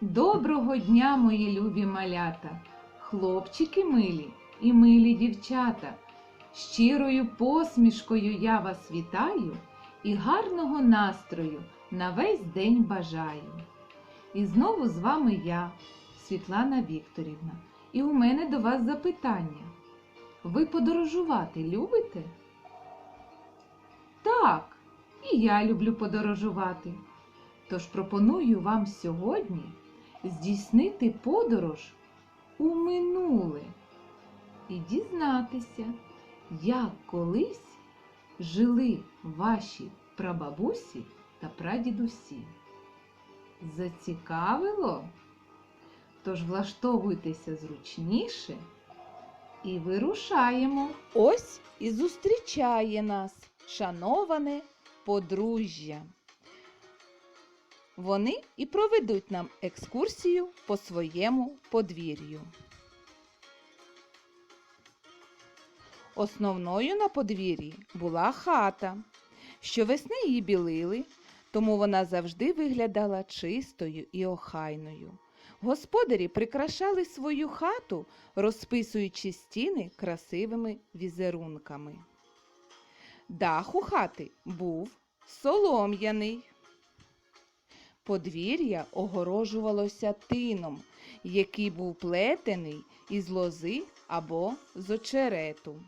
Доброго дня, мої любі малята, хлопчики милі і милі дівчата. Щирою посмішкою я вас вітаю і гарного настрою на весь день бажаю. І знову з вами я, Світлана Вікторівна, і у мене до вас запитання. Ви подорожувати любите? Так, і я люблю подорожувати. Тож пропоную вам сьогодні здійснити подорож у минуле і дізнатися, як колись жили ваші прабабусі та прадідусі. Зацікавило? Тож влаштовуйтеся зручніше і вирушаємо. Ось і зустрічає нас шановане подружжя. Вони і проведуть нам екскурсію по своєму подвір'ю. Основною на подвір'ї була хата. Щовесни її білили, тому вона завжди виглядала чистою і охайною. Господарі прикрашали свою хату, розписуючи стіни красивими візерунками. Дах у хати був солом'яний. Подвір'я огорожувалося тином, який був плетений із лози або з очерету.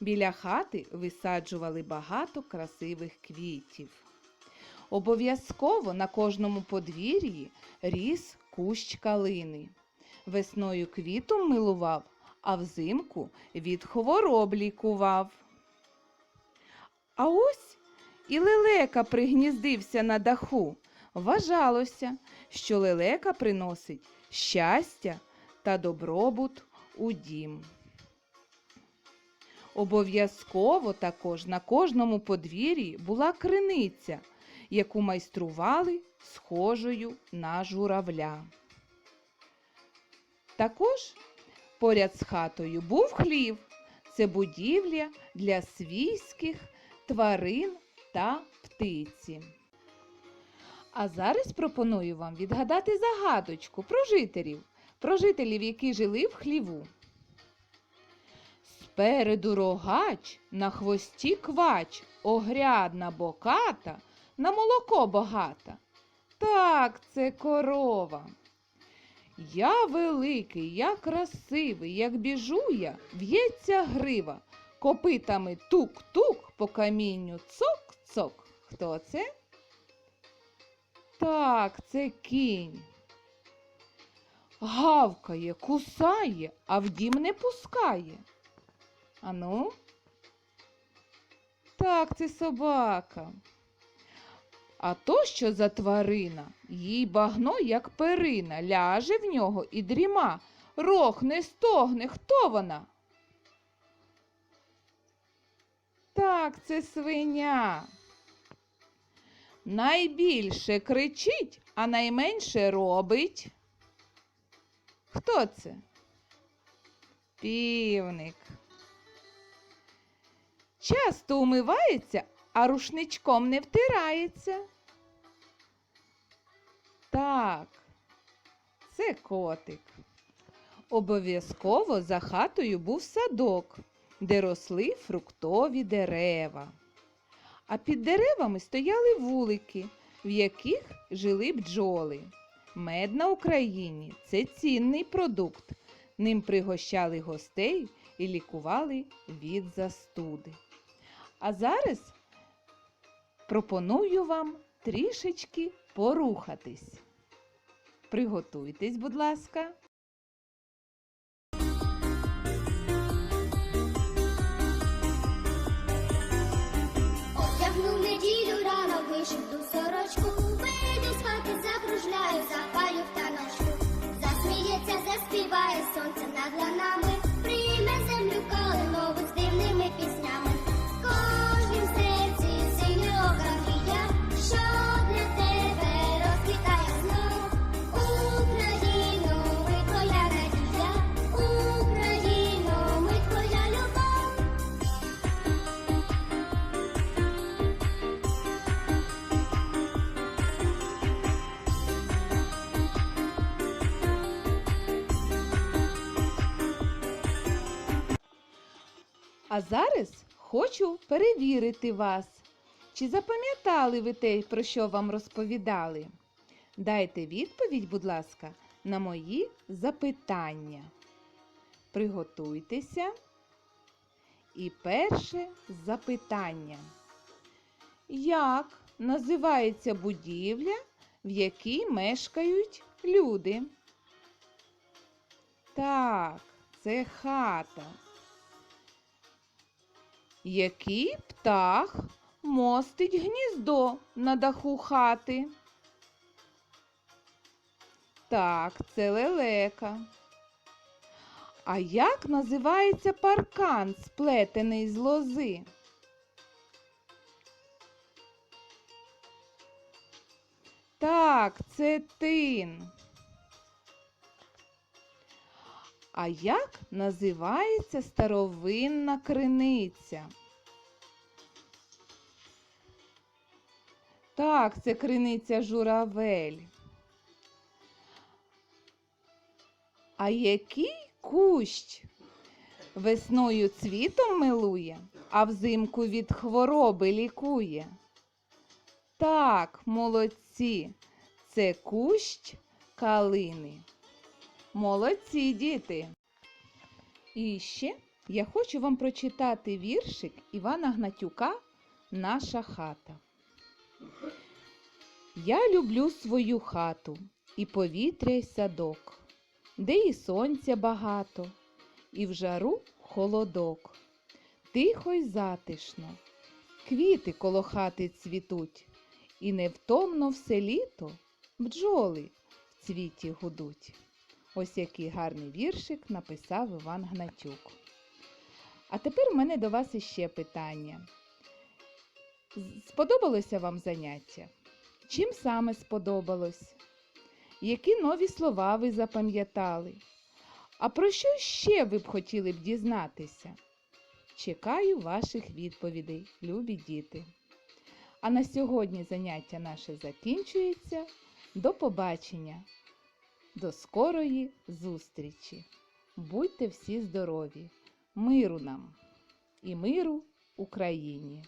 Біля хати висаджували багато красивих квітів. Обов'язково на кожному подвір'ї ріс кущ калини. Весною квітом милував, а взимку від хвороб лікував. А ось і лелека пригніздився на даху. Вважалося, що лелека приносить щастя та добробут у дім. Обов'язково також на кожному подвір'ї була криниця, яку майстрували схожою на журавля. Також поряд з хатою був хлів. Це будівля для свійських тварин та птиці. А зараз пропоную вам відгадати загадочку про жителів, про жителів, які жили в хліву. Спереду рогач, на хвості квач, огрядна боката, на молоко багата. Так, це корова. Я великий, я красивий, як біжу я, в'ється грива, копитами тук-тук по камінню цок-цок. Хто це? Так, це кінь. Гавкає, кусає, а в дім не пускає. Ану? Так, це собака. А то, що за тварина, їй багно, як перина, ляже в нього і дріма, рохне, стогне. Хто вона? Так, це свиня. Найбільше кричить, а найменше робить. Хто це? Півник. Часто умивається, а рушничком не втирається. Так, це котик. Обов'язково за хатою був садок, де росли фруктові дерева. А під деревами стояли вулики, в яких жили бджоли. Мед на Україні це цінний продукт. Ним пригощали гостей і лікували від застуди. А зараз пропоную вам трішечки порухатись. Приготуйтесь, будь ласка. Рано ту сорочку, вийду з хати, закружляю, запалю в таночку. А зараз хочу перевірити вас. Чи запам'ятали ви те, про що вам розповідали? Дайте відповідь, будь ласка, на мої запитання. Приготуйтеся. І перше запитання. Як називається будівля, в якій мешкають люди? Так, це хата. Який птах мостить гніздо на даху хати? Так, це лелека. А як називається паркан, сплетений з лози? Так, це тин. А як називається старовинна криниця? Так, це криниця журавель. А який кущ весною цвітом милує, а взимку від хвороби лікує? Так, молодці, це кущ калини. Молодці, діти. І ще я хочу вам прочитати віршик Івана Гнатюка Наша хата. Я люблю свою хату і повітря й садок, де і сонця багато, і в жару холодок. Тихо й затишно, квіти коло хати цвітуть, і невтомно все літо бджоли в цвіті гудуть. Ось який гарний віршик написав Іван Гнатюк. А тепер в мене до вас іще питання. Сподобалося вам заняття? Чим саме сподобалось? Які нові слова ви запам'ятали? А про що ще ви б хотіли б дізнатися? Чекаю ваших відповідей, любі діти. А на сьогодні заняття наше закінчується. До побачення! До скорої зустрічі! Будьте всі здорові! Миру нам і миру Україні!